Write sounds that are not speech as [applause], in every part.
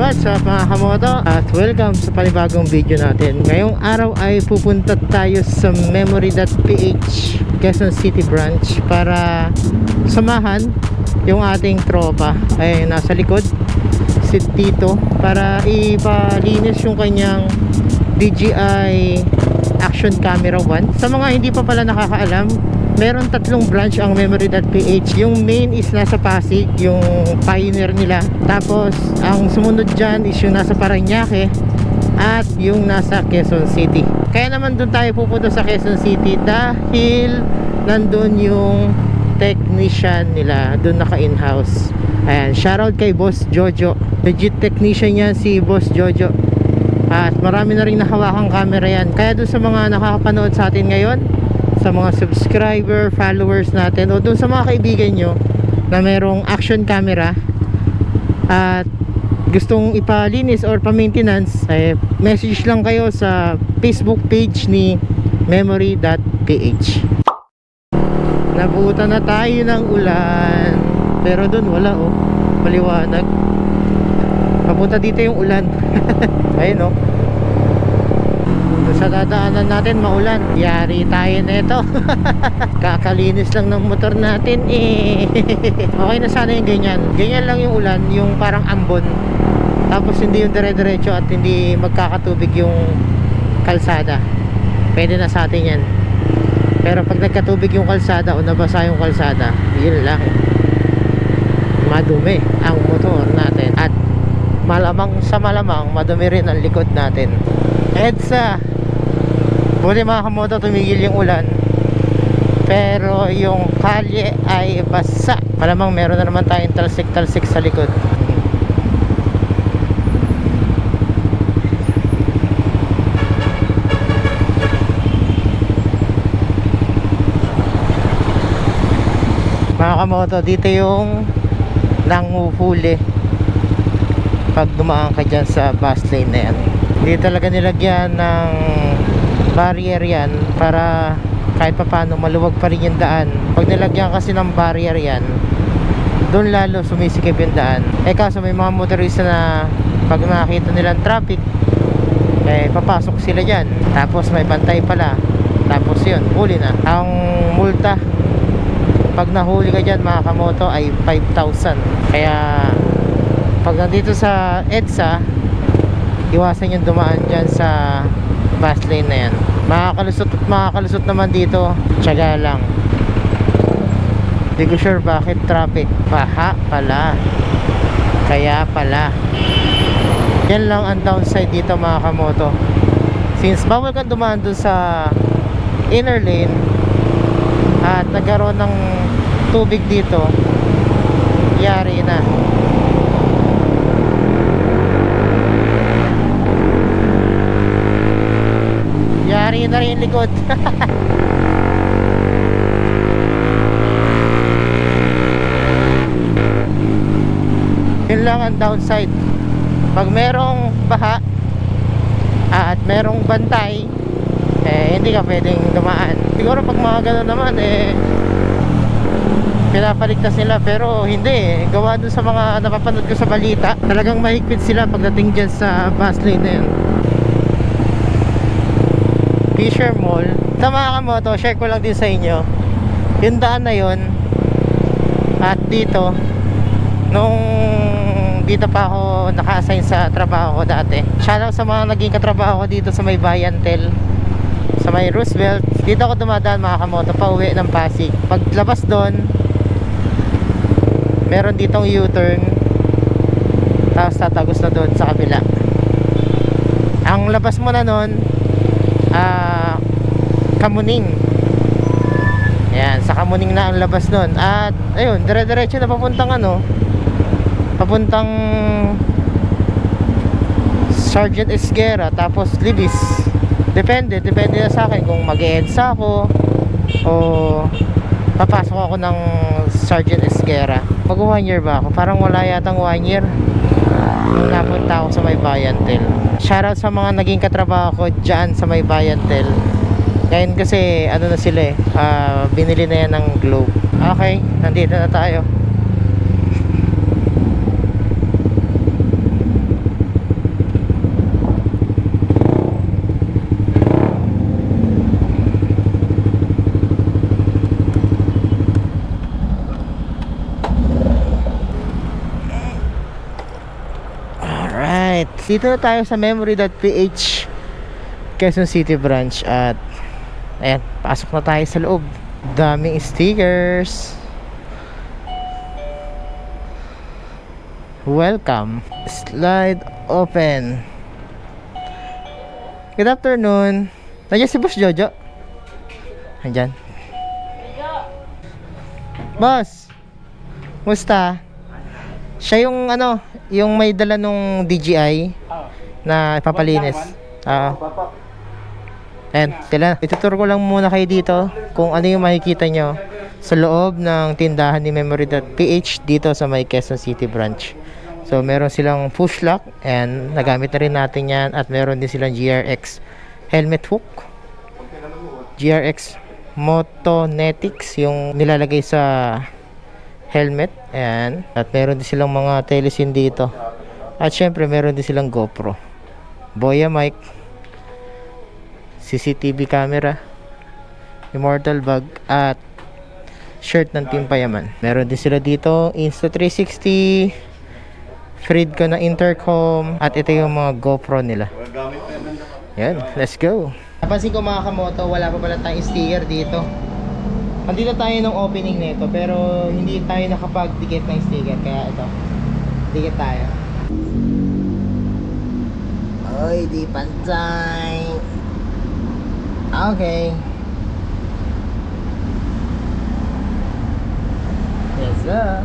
what's up mga kamoto? At welcome sa panibagong video natin. Ngayong araw ay pupunta tayo sa memory.ph Quezon City branch para samahan yung ating tropa ay nasa likod si Tito para ipalinis yung kanyang DJI Action Camera 1 sa mga hindi pa pala nakakaalam meron tatlong branch ang memory.ph yung main is nasa Pasig yung pioneer nila. Tapos ang sumunod dyan is yung nasa Paranaque at yung nasa Quezon City. Kaya naman doon tayo pupunta sa Quezon City dahil nandun yung technician nila. Doon naka in-house ayan shoutout kay Boss Jojo. Legit technician yan si Boss Jojo. At marami na rin nakawakang camera yan. Kaya doon sa mga nakakapanood sa atin ngayon sa mga subscriber, followers natin o doon sa mga kaibigan nyo na merong action camera at gustong ipalinis or pa-maintenance eh, message lang kayo sa Facebook page ni memory.ph Nabutan na tayo ng ulan pero doon wala oh maliwanag. Papunta dito yung ulan. [laughs] Ayun oh sa dadaanan natin maulan. Yari tayo na ito. [laughs] Kakalinis lang ng motor natin eh. [laughs] Okay na sana yung ganyan. Ganyan lang yung ulan yung parang ambon. Tapos hindi yung dire-diretso at hindi magkakatubig yung kalsada. Pwede na sa atin yan. Pero pag nagkatubig yung kalsada o nabasa yung kalsada yun lang. Madumi ang motor natin. At malamang sa malamang madumi rin ang likod natin. EDSA Buti mga kamoto tumigil yung ulan. Pero yung kalye ay basa. Malamang meron na naman tayong talsik-talsik sa likod. Mga kamoto dito yung nanguhuli Pag dumaan ka dyan sa bus lane na yan. Hindi talaga nilagyan ng barrier yan para kahit pa paano maluwag pa rin yung daan. Pag nilagyan kasi ng barrier yan doon lalo sumisikip yung daan. Eh kaso may mga motorista na pag nakita nilang traffic eh papasok sila dyan. Tapos may bantay pala. Tapos yun huli na. Ang multa pag nahuli ka dyan mga kamoto ay 5,000 kaya pag nandito sa EDSA iwasan yung dumaan dyan sa bus lane na yan. Makakalusot at makakalusot naman dito. Tsaga lang. Hindi ko sure bakit traffic baha pala. Kaya pala. Yan lang ang downside dito mga kamoto. Since bawal kang dumaan dun sa inner lane at nagkaroon ng tubig dito yari na yari na rin yung likod. [laughs] Yun lang ang downside. Pag merong baha at merong bantay eh hindi ka pwedeng dumaan. Siguro pag mga gano'n naman eh pinapaligtas nila. Pero hindi eh. Gawa dun sa mga napapanood ko sa balita talagang mahigpit sila pagdating dyan sa bus lane na yun Fisher Mall. Na mga kamoto share ko lang din sa inyo. Yung daan na yun at dito nung dito pa ako naka-assign sa trabaho ko dati. Shoutout sa mga naging katrabaho ko dito sa may Bayantel sa may Roosevelt. Dito ako dumadaan mga kamoto pa ng Pasig. Paglabas doon meron ditong U-turn tapos tatagos na doon sa kabila. Ang labas mo na nun ah Kamuning. Yan sa Kamuning na ang labas nun. At ayun dire-diretso na papuntang ano papuntang Sergeant Esguera tapos Libis. Depende depende na sa akin kung mag EDSA ako o papasok ako ng Sergeant Esguera mag one year ba ako? Parang wala yatang one year nung napunta ako sa may Bayantel shoutout sa mga naging katrabaho ko dyan sa may Bayantel ngayon kasi ano na sila eh ah, binili na yan ng Globe. Okay nandito na tayo Alright, dito na tayo sa memory.ph Quezon City branch at ayan, pasok na tayo sa loob. Daming stickers. Welcome. Slide open. Good afternoon. Nandiyan si Boss Jojo. Nandiyan. Boss. Musta? Siya yung ano, yung may dala nung DJI na ipapalinis. Ah. And sila, ituturo ko lang muna kayo dito kung ano yung makikita nyo sa loob ng tindahan ni Memory.ph dito sa may Quezon City branch. So, meron silang push lock and nagamit na rin natin yan at meron din silang GRX helmet hook. GRX Motonetics yung nilalagay sa helmet and at meron din silang mga telesin dito. At syempre meron din silang GoPro. Boya mic CCTV camera, immortal bag, at shirt ng Team Payaman. Meron din sila dito, Insta360, Fridco na intercom, at ito yung mga GoPro nila. Yan, let's go. Napansin ko mga kamoto, wala pa pala tayong sticker dito. Andito tayo ng opening nito, pero hindi tayo nakapag-dikit ng sticker, kaya ito, dikit tayo. Oy, di pantay. Okay. Yes, sir.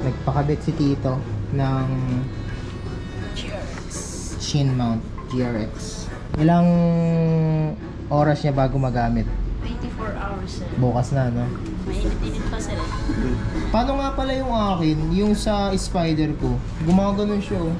Nagpakabit si Tito ng Shin mount GRX. Ilang oras niya bago magamit? 24 hours sir. Bukas na, no? Mainit-init pa sir. Paano nga pala yung akin, yung sa spider ko? Gumagano siya, oh.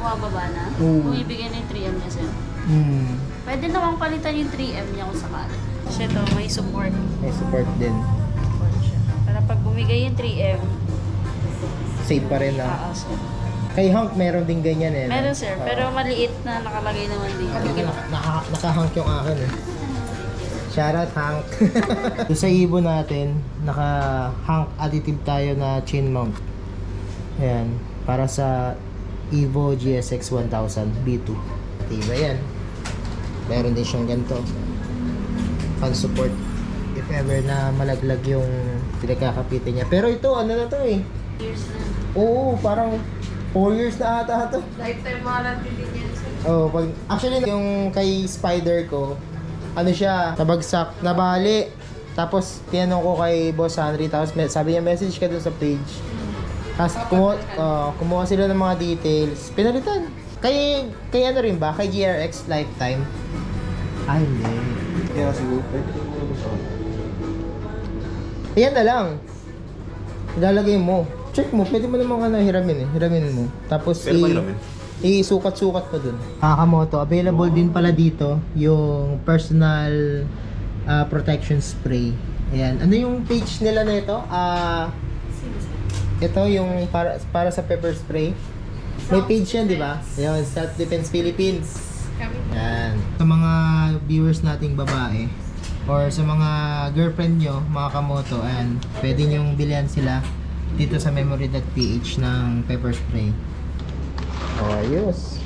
Bumababa na. Oo. Bumibigay na yung 3M niya sir. Hmm. Pwede namang palitan yung 3M niya kung sakali. Kasi ito, may support. May support din. Support siya. Para pag bumigay yung 3M, Safe pa rin, ah. ah, sir. Kay Hank, meron din ganyan, eh. no? Meron sir, Oo. pero maliit na nakalagay naman dito. Hindi naka, naka-hank yung akin eh. Shoutout Hank. [laughs] Doon sa ibon natin, naka-hank additive tayo na chin mount. Ayan, para sa Evo GSX 1000 B2. Diba yan? Meron din siyang ganito. Fan support. If ever na malaglag yung pinagkakapitin niya. Pero ito, ano na to eh. Years na. Oo, parang 4 years na ata to. Lifetime warranty din yan sir. Oh, pag actually yung kay Spider ko, ano siya, nabagsak, nabali. Tapos tinanong ko kay Boss Henry, tapos me- sabi niya message ka dun sa page. Tapos kumuha, oh, kumuha sila ng mga details, pinalitan. Kay kay ano rin ba? Kay GRX Lifetime. Ay, hindi. Kaya siguro, pwede gusto. Ayan na lang. Ilalagay mo. Check mo, pwede mo namang ano, hiramin eh. Hiramin mo. Tapos Pero mahiramin? isukat-sukat mo dun. Kakamoto, available din pala dito yung personal ah, protection spray. Ayan. Ano yung page nila na ito? Ah, ito yung para para sa pepper spray. May page yan, di ba? Ayun, Self Defense Philippines. Yan. Sa mga viewers nating babae or sa mga girlfriend nyo, mga kamoto, ayan, pwede nyong bilihan sila dito sa memory.ph ng pepper spray. Oh, ayos.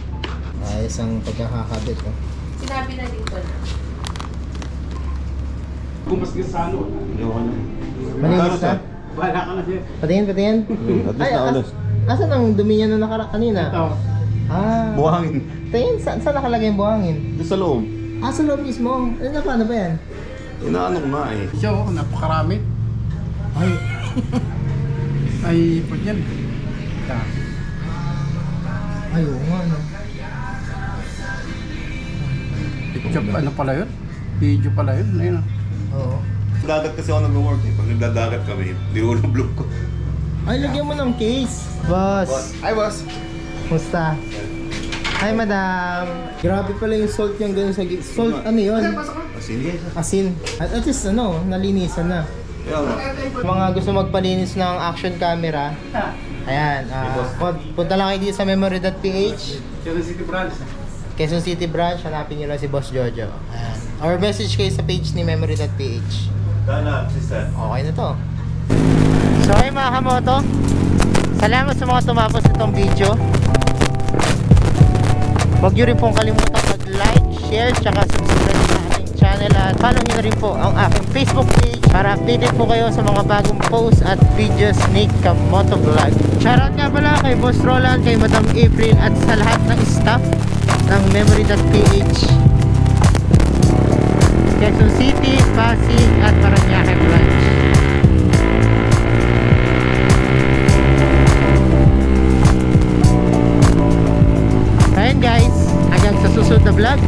Ayos ang pagkakakabit. Oh. Sinabi na dito. Kung mas kasano, ayoko na. Malinis na? Wala ka na siya. Patingin, patingin. Hmm, at least as- asan ang dumi niya nung nakara kanina? Ito, Ah. buhangin. Tingin, sa, saan nakalagay yung buhangin? Doon sa loob. Ah, sa loob mismo. Ano na paano ba yan? Inaano ko nga eh. Siya oh, napakarami. Ay, [laughs] Ay, po yan. Ta. ay, oo nga, no. Picture, ano pala yun? Video pala yun. Ayun. oh. Oo. Dagat kasi ako nag-work eh. Pag nagdadagat kami, di ko vlog ko. Ay, lagyan mo ng case. Boss. Hi boss! Musta? Hi, madam. Grabe pala yung salt yung ganun sa git. Salt, ano yun? Sige. Asin. At at least, ano, nalinisan na. Nga. Mga gusto magpalinis ng action camera, ayan, pun- punta lang kayo dito sa memory.ph, Quezon City Branch. Quezon City branch, hanapin nyo lang si Boss Jojo. Ayan. Or message kayo sa page ni memory.ph. Dana, sister. Okay na to. So ay mga kamoto, Salamat sa mga tumapos itong video. Huwag nyo rin pong kalimutan mag-like, share, tsaka subscribe channel at follow nyo rin po ang aking Facebook page para updated po kayo sa mga bagong posts at videos ni Kamoto Vlog. Shoutout nga pala kay Boss Roland, kay Madam April at sa lahat ng staff ng Memory.ph Quezon City, Pasig at Paranaque Branch. Ayan guys, hanggang sa susunod na vlog.